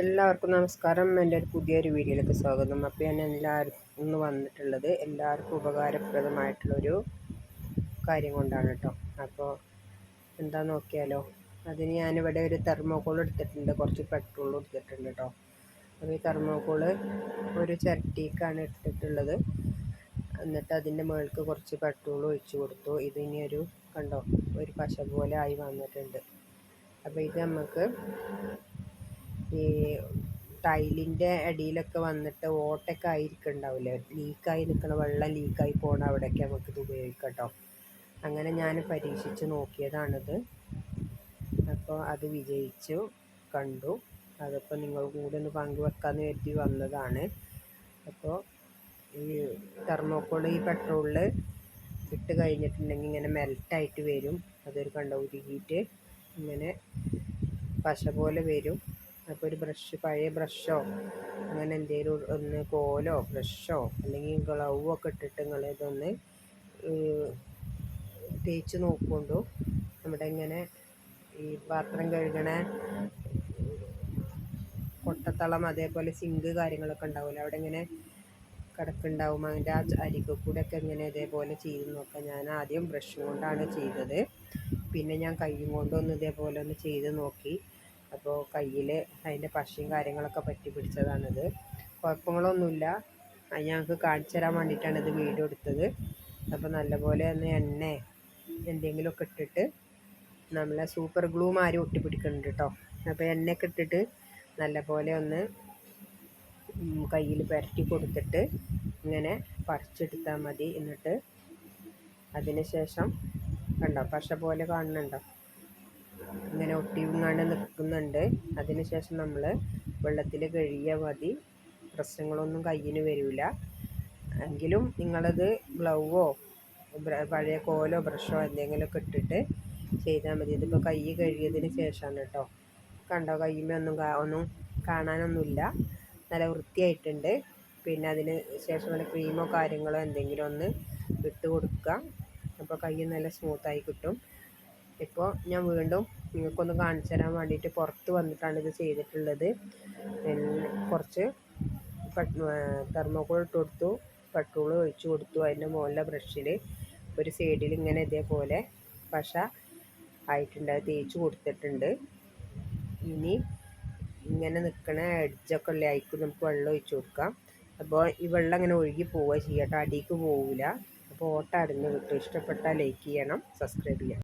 എല്ലാവർക്കും നമസ്കാരം. എന്റെ ഒരു പുതിയൊരു വീഡിയോയിലേക്ക് സ്വാഗതം. അപ്പോൾ ഞാൻ എല്ലാവർക്കും ഇന്ന് വന്നിട്ടുള്ളത് എല്ലാവർക്കും ഉപകാരപ്രദമായിട്ടുള്ളൊരു കാര്യം കൊണ്ടാണ് കേട്ടോ. അപ്പോൾ എന്താ നോക്കിയാലോ അതിന് ഞാനിവിടെ ഒരു തെർമോക്കോൾ എടുത്തിട്ടുണ്ട്. കുറച്ച് പെട്രോൾ എടുത്തിട്ടുണ്ട് കേട്ടോ. അപ്പോൾ ഈ തെർമോക്കോൾ ഒരു ചിരട്ടിക്കാണ് എടുത്തിട്ടുള്ളത്. എന്നിട്ട് അതിന്റെ മുകൾക്ക് കുറച്ച് പെട്രോൾ ഒഴിച്ചു കൊടുത്തു. ഇതിനി ഒരു കണ്ടോ ഒരു പശ പോലെ ആയി വന്നിട്ടുണ്ട്. അപ്പോൾ ഇത് നമുക്ക് ഈ ടൈലിന്റെ അടിയിലൊക്കെ വന്നിട്ട് ഓട്ടൊക്കെ ആയിരിക്കുന്നുണ്ടാവില്ലേ? ലീക്കായി നിൽക്കണ വെള്ളം ലീക്കായി പോകണ അവിടെയൊക്കെ നമുക്കിത് ഉപയോഗിക്കാം കേട്ടോ. അങ്ങനെ ഞാൻ പരീക്ഷിച്ച് നോക്കിയതാണിത്. അപ്പോൾ അത് വിജയിച്ചു കണ്ടു. അതിപ്പോൾ നിങ്ങൾ കൂടെ ഒന്ന് പങ്കുവെക്കാമെന്ന് കരുതി വന്നതാണ്. അപ്പോൾ ഈ തെർമോക്കോൾ ഈ പെട്രോളിൽ ഇട്ട് കഴിഞ്ഞിട്ടുണ്ടെങ്കിൽ ഇങ്ങനെ മെൽറ്റായിട്ട് വരും. അതൊരു കണ്ട ഉരുകിയിട്ട് ഇങ്ങനെ പശ പോലെ വരും. അപ്പോൾ ഒരു ബ്രഷ് പഴയ ബ്രഷോ അങ്ങനെ എന്തെങ്കിലും ഒന്ന് കോലോ ബ്രഷോ അല്ലെങ്കിൽ ഗ്ലൗ ഒക്കെ ഇട്ടിട്ട് നിങ്ങൾ ഇതൊന്ന് തേച്ച് നോക്കുകൊണ്ടു നമ്മുടെ ഇങ്ങനെ ഈ പാത്രം കഴുകണ കൊട്ടത്തളം അതേപോലെ സിങ്ക് കാര്യങ്ങളൊക്കെ ഉണ്ടാവില്ല അവിടെ ഇങ്ങനെ കിടക്കുണ്ടാവും അതിന്റെ ആ അരിക്ക് കൂടെ ഒക്കെ ഇങ്ങനെ ഇതേപോലെ ചെയ്ത് നോക്കാം. ഞാൻ ആദ്യം ബ്രഷ് കൊണ്ടാണ് ചെയ്തത്. പിന്നെ ഞാൻ കൈയും കൊണ്ടൊന്ന് ഇതേപോലെ ഒന്ന് ചെയ്ത് നോക്കി. അപ്പോൾ കയ്യിൽ അതിന്റെ പശയും കാര്യങ്ങളൊക്കെ പറ്റി പിടിച്ചതാണിത്. കുഴപ്പങ്ങളൊന്നുമില്ല. അത് ഞങ്ങൾക്ക് കാണിച്ചു തരാൻ വേണ്ടിയിട്ടാണ് ഇത് വീഡിയോ എടുത്തത്. അപ്പോൾ നല്ലപോലെ ഒന്ന് എണ്ണ എന്തെങ്കിലുമൊക്കെ ഇട്ടിട്ട് നമ്മളെ സൂപ്പർ ഗ്ലൂ മാരി ഒട്ടിപ്പിടിക്കുന്നുണ്ട് കേട്ടോ. അപ്പോൾ എണ്ണയൊക്കെ ഇട്ടിട്ട് നല്ലപോലെ ഒന്ന് കയ്യിൽ പുരട്ടി കൊടുത്തിട്ട് ഇങ്ങനെ പറിച്ചെടുത്താൽ മതി. എന്നിട്ട് അതിന് ശേഷം കണ്ടോ? പശ പോലെ കാണുന്നുണ്ടോ? ഇങ്ങനെ ഒട്ടിയുങ്ങാണ്ട് നിൽക്കുന്നുണ്ട്. അതിനുശേഷം നമ്മൾ വെള്ളത്തിൽ കഴുകിയാൽ മതി. പ്രശ്നങ്ങളൊന്നും കയ്യിന് വരില്ല എങ്കിലും നിങ്ങളത് ഗ്ലൗവോ പഴയ കോലോ ബ്രഷോ എന്തെങ്കിലുമൊക്കെ ഇട്ടിട്ട് ചെയ്താൽ മതി. ഇതിപ്പോൾ കൈ കഴുകിയതിന് ശേഷമാണ് കേട്ടോ. കണ്ടോ? കയ്യുമ്മ ഒന്നും ഒന്നും കാണാനൊന്നുമില്ല. നല്ല വൃത്തിയായിട്ടുണ്ട്. പിന്നെ അതിന് ശേഷം നല്ല ക്രീമോ കാര്യങ്ങളോ എന്തെങ്കിലും ഒന്ന് ഇട്ട് കൊടുക്കുക അപ്പോൾ കൈ നല്ല സ്മൂത്തായി കിട്ടും. ഇപ്പോൾ ഞാൻ വീണ്ടും നിങ്ങൾക്കൊന്ന് കാണിച്ചു തരാൻ വേണ്ടിയിട്ട് പുറത്ത് വന്നിട്ടാണ് ഇത് ചെയ്തിട്ടുള്ളത്. കുറച്ച് തെർമോക്കോൾ ഇട്ട് കൊടുത്തു പെട്രോൾ ഒഴിച്ചു കൊടുത്തു അതിന്റെ മുകളിലെ ബ്രഷിൽ. ഒരു സൈഡിൽ ഇങ്ങനെ ഇതേപോലെ പശ ആയിട്ടുണ്ട് അത് തേച്ച് കൊടുത്തിട്ടുണ്ട്. ഇനി ഇങ്ങനെ നിൽക്കണ എഡ്ജൊക്കെ ഉള്ള ആയിക്കും നമുക്ക് വെള്ളം ഒഴിച്ചു കൊടുക്കാം. അപ്പോൾ ഈ വെള്ളം അങ്ങനെ ഒഴുകി പോവുക ചെയ്യട്ടോ അടിക്ക് പോവില്ല. അപ്പോൾ ഓട്ടം അടഞ്ഞ് കിട്ടും. ഇഷ്ടപ്പെട്ടാൽ ലൈക്ക് ചെയ്യണം സബ്സ്ക്രൈബ് ചെയ്യണം